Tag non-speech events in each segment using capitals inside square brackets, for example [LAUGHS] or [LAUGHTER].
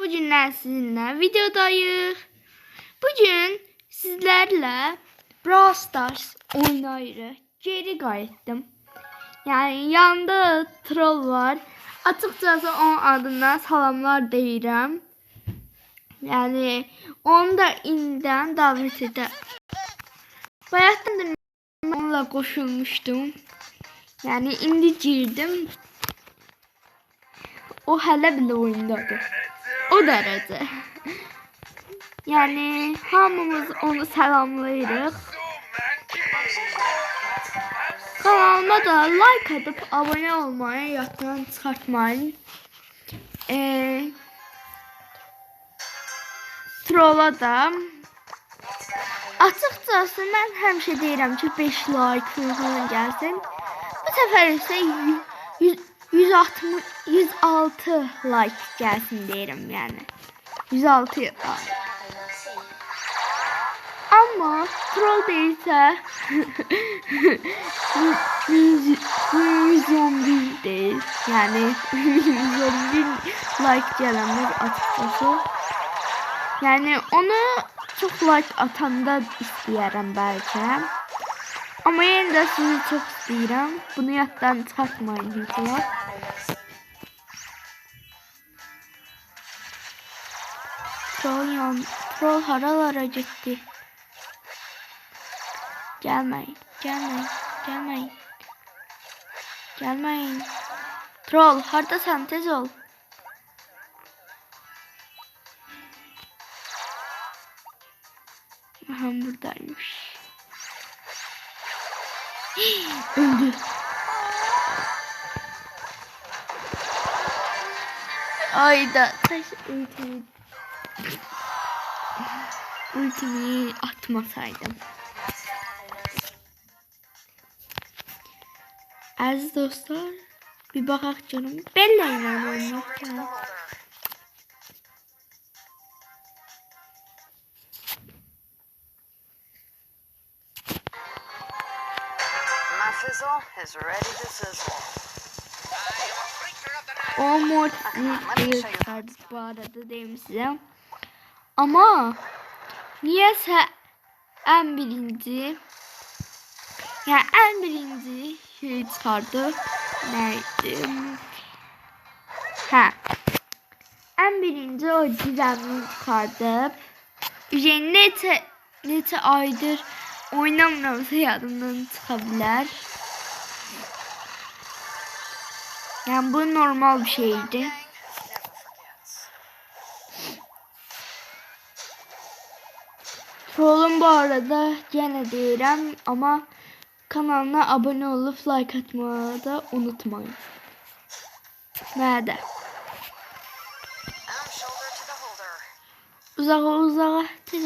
bugünler sizinle videodayız. Bugün sizlerle Brawl Stars oynayırıq. Geri qayıtdım. Yani yanında troll var. Açıkçası onun adından salamlar deyirəm. Yani onu da indidən davet edə. Bayaqdan da onunla qoşulmuşdum. Yani indi girdim. O hələ belə oyundadır. O dərəcə. Yani hamımız onu salamlayırıq. Kanalıma da like atıp abone olmayı yaddan çıxartmayın. Ee, trolla da Açıkçası mən həmişə deyirəm ki 5 like falan gəlsin. Bu səfər isə 100 160 106 like gəlsin deyirəm yəni. 106 like. Amma troll deyilsə 111 deyil. Yəni 111 like gələnlər açıkçası. Yəni onu çox like atanda istəyərəm bəlkə. Amma yenə də sizi çox istəyirəm. Bunu yaddan çıxartmayın heç vaxt. Troll yan, troll haralara getdi? Gelmeyin, gelmeyin, gelmeyin. Gelmeyin. Troll, hardasan tez ol. Aha buradaymış. Öldü. Ayda taş ultimi ultimi atmasaydım. Aziz dostlar, bir bakak canım. Benle oynamak fizzle is ready to sizzle. O mod değil çıkardı bu arada diyeyim size. Ama niyeyse en birinci yani en birinci şey çıkardı. Neydi? Ha. En birinci o gizemli çıkardı. Üzerine nete, nete aydır oynamıramsa yadımdan çıkabilir. Yani bu normal bir şeydi. Trollum bu arada gene deyirəm ama kanalına abone olup like atmayı da unutmayın. Ve de I'm shoulder to the holder. uzağa uzağa tez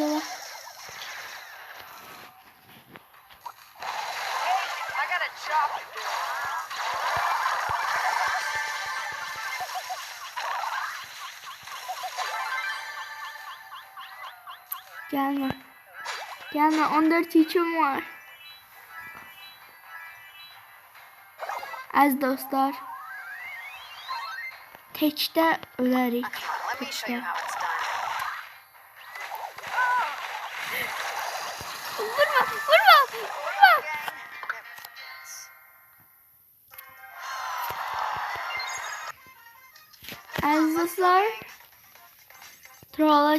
Gelme 14 içim var. Az dostlar. Teçte ölerik. Teçte. Vurma vurma vurma. Az dostlar. Troll,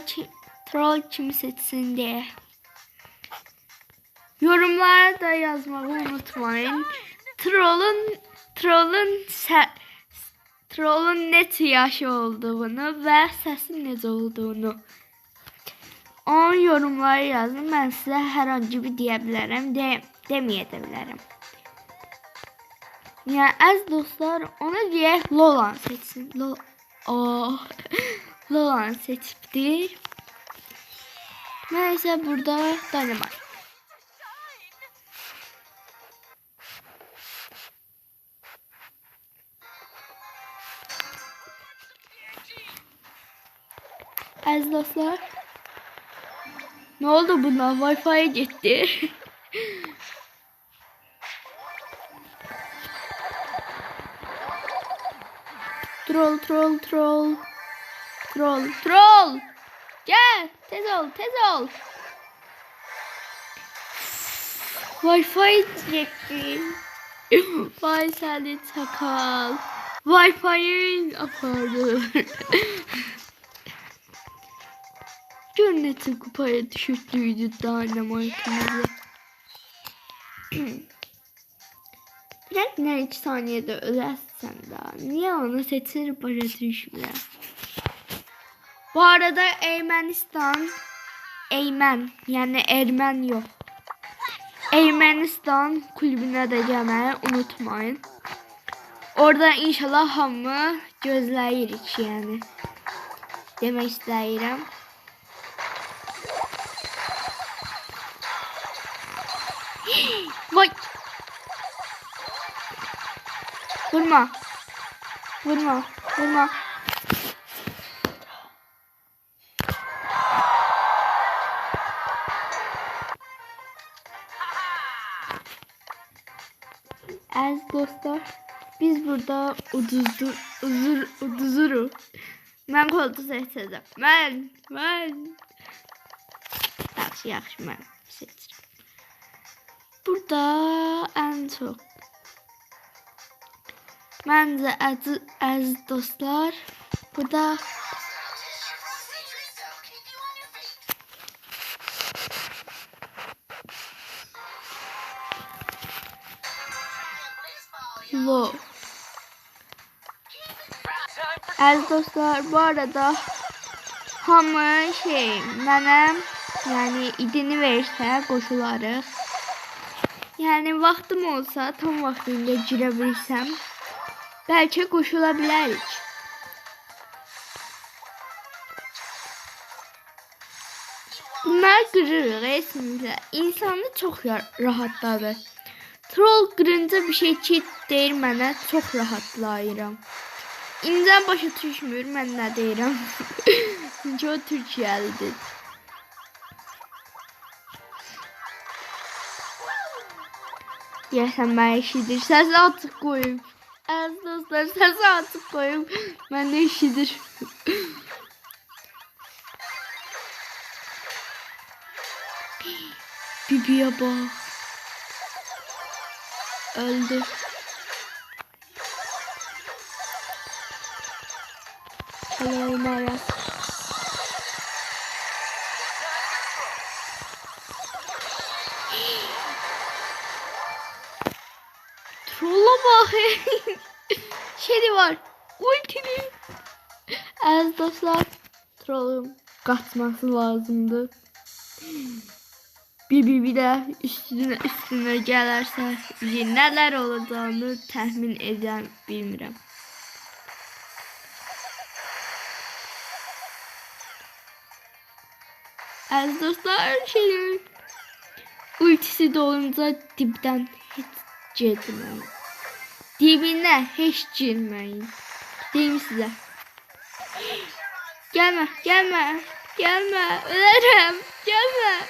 troll kim seçsin diye. Yorumlara da yazmayı unutmayın. Troll'un Troll'un Troll'un ne yaşı olduğunu ve sesin necə olduğunu. Onun yorumlara yazın. Ben size herhangi bir deyə bilərəm, de, deməyə də bilərəm. Dostlar ona deyək Lolan seçsin. Lol oh. [LAUGHS] Lolan seçibdir. Neyse burada Dynamite. Dostlar. Ne oldu buna? Wi-Fi'ye gitti. [LAUGHS] troll troll troll. Troll, troll. Gel, tez ol, tez ol. Wi-Fi çekti. Vay seni çakal. Wi-Fi'in apardı. [LAUGHS] Cennetin kupaya düşürttüydü Dynamite'ımızı. [CLEARS THROAT] Ne iki saniyede ölersen daha. Niye onu seçir başa düşmüyor? Bu arada Ermenistan Eymen yani Ermen yok. Ermenistan kulübüne de gelmeyi unutmayın. Orada inşallah hamı gözləyirik yani. Demək istəyirəm. Vay. Vurma. Vurma. Vurma. Az dostlar, biz burada uduzdur, uzur, uduzuru. Mən koltuq seçəcəm. Mən, mən. Yaxşı, yaxşı, mən. Burada ən çox Məncə əziz, əziz dostlar, burada Love. Əziz dostlar, bu arada hamı şey, mənə yəni idini versə qoşularıq. Yəni vaxtım olsa, tam bilsəm, bəlkə qoşula bilərik. Bunlar qırırıq esmində. İnsanı çox rahatladır. Troll qırınca bir şey ki deyir mənə çox rahatlayıram. İncə başa düşmür mən nə deyirəm. [LAUGHS] Çünki o Türkiyəlidir. Deyəsən mən eşidir. Səsi açıq qoyum. Əziz dostlar, səsi açıq qoyum. Mən də eşidir. Bibiyə bax. Öldü. Hello Mara. Bak. Şeyi var. Ultimi. Az dostlar. Trollum kaçması lazımdı. Bir bir bir de üstüne üstüne gelirse neler olacağını tahmin eden bilmirəm. Az dostlar şeyin ultisi dolunca dipten hiç girmeyin. Dibine hiç girmeyin. Diyeyim size. Gelme, gelme, gelme, ölerim, gelme.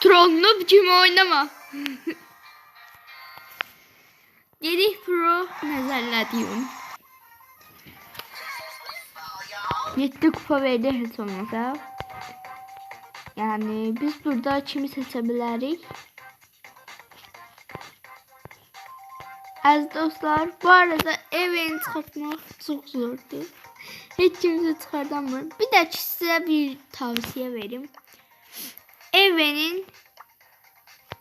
Trollunu biçimi oynama. [LAUGHS] Yedi pro nezarlədiyorum. 7 kupa verdi olmasa. Yani biz burada kimi seçə bilərik? Əziz dostlar, bu arada evini çıxartmaq çox zordur. Heç kimsə çıxardamır. Bir də ki, sizə bir tavsiyə verim. Evenin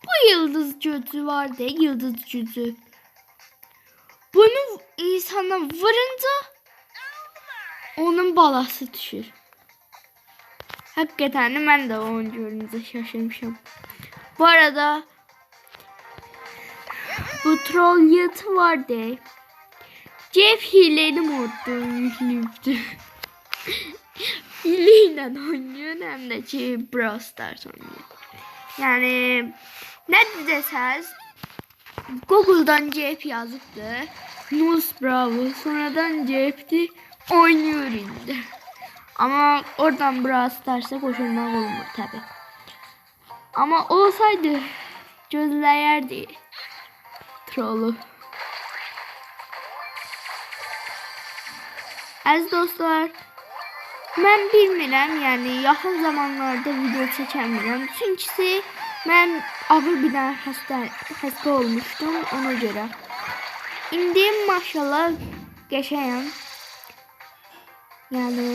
bu yıldız gücü var de yıldız gücü. Bunu insana vurunca onun balası düşür. Hakikaten de ben de görünce şaşırmışım. Bu arada bu troll yatı var de. Jeff hileli modda yüklüydü. Hileyle oynuyor hem de ki Brawl Stars oynuyor. Yani ne deseniz Google'dan Jeff yazıptı. Nus Bravo sonradan Jeff'ti oynuyor indi. Ama oradan Brawl Stars'a koşulmak olmur tabi. Ama olsaydı gözləyərdi. trollu. Əziz dostlar, mən bilmirəm, yəni yaxın zamanlarda video çəkəmirəm. Çünki mən ağır bir dənə xəstə xəstə olmuşdum ona görə. İndi maşallah qəşəyəm. Yəni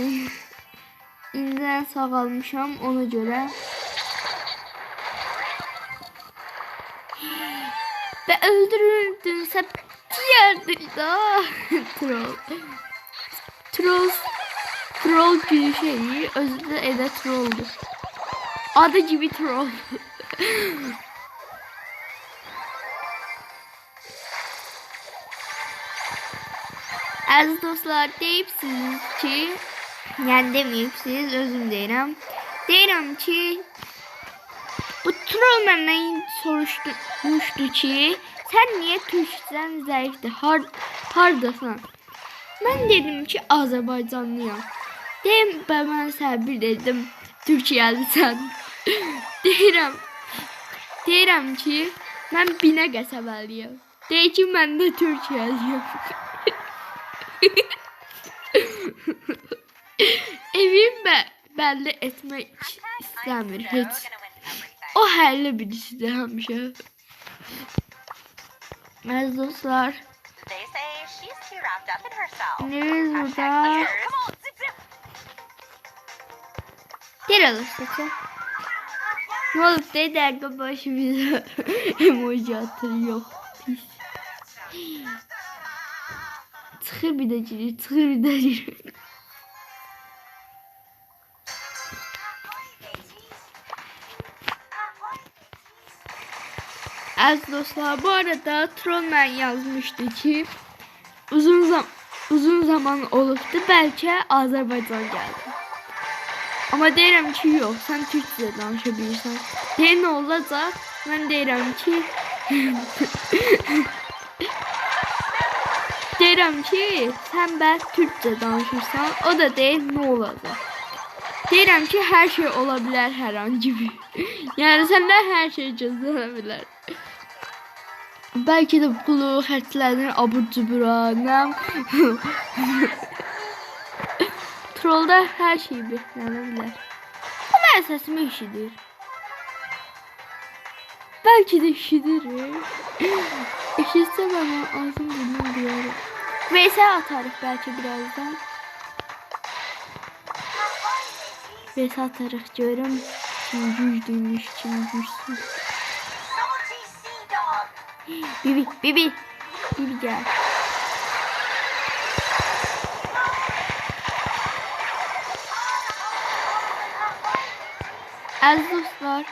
indidən sağalmışam ona görə. Ve öldürüldünse diyerdik da [LAUGHS] troll. Troll troll bir şeyi özü de ede trolldu. Adı gibi troll. [LAUGHS] Aziz dostlar deyipsiniz ki, yani demeyipsiniz özüm deyirəm. Deyirəm ki, bu troll məndən soruşmuşdu ki, sən niyə türkçən zəifdir? Har hardasan? Mən dedim ki, Azərbaycanlıyam. Deyim, mən səbir dedim, Türkiyəlisən. [LAUGHS] deyirəm. Deyirəm ki, mən Binə qəsəbəliyəm. Deyir ki, mən də Türkiyəliyəm. Belli etmek istemiyor hiç. O həlli birisidir həmişə. Əziz dostlar, They say she's too wrapped up in herself. Nereye Hashtag burada? gel alırsa Ne olup da dakika başımıza [LAUGHS] emoji atır yok. Pis. Tıkır bir de giriyor, tıkır bir de giriyor. Aziz dostlar bu arada Trollman yazmıştı ki uzun zam uzun zaman olubdu belki Azerbaycan geldi. Ama deyirəm ki yox, sən türkcə danışa bilirsən. Deyir nə olacaq? Mən ki [LAUGHS] Deyirəm ki, sən bəs türkcə danışırsan, o da deyir nə olacaq? Deyirəm ki, hər şey ola bilər hər an gibi. [LAUGHS] yəni səndən hər şey gözləyə bilər. Belki de pulu xərclənir abur cubura, nə? Trollda hər şey. Bu mənim səsimi eşidir. Belki de eşidir. Eşitse bana ağzım burnum duyarım. VS atarız belki birazdan. VS atarız görüm. Kim güçlüymüş, kim güçsüz. Bibi, Bibi. Bibi gel. Aziz dostlar.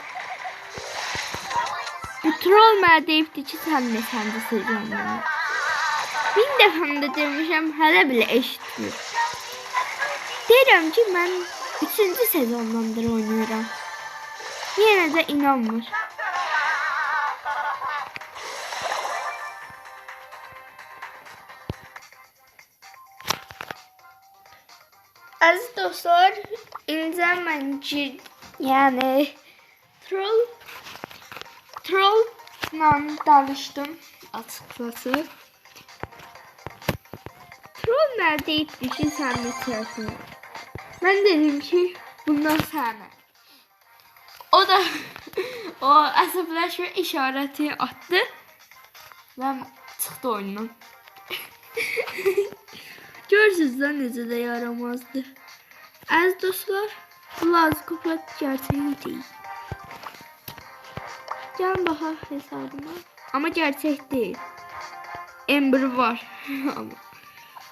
Bu troll mənə deyibdi ki, sən nə səndə sezonunu. Min dəfə də demişəm, hələ belə eşitmir. Deyirəm ki, mən 3-cü sezondandır oynayıram. Yenə də inanmır. Aziz dostlar, incə mən gir, yəni troll trollla danışdım açıqcası. Troll mənə deyibdi ki, sən neçəsin? Mən dedim ki, bundan sənə. O da [LAUGHS] o əsəbləşmə işarəti atdı və çıxdı oyundan. [LAUGHS] Görürsünüz də necə də yaramazdı. Əziz dostlar, Laz gerçeği değil. Can bahar hesabıma. Ama gerçek değil. Ember var. [LAUGHS] Ama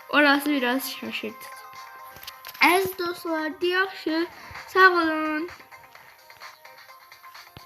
orası biraz şaşırtıcı. Əziz dostlar, yaxşı. Sağ olun.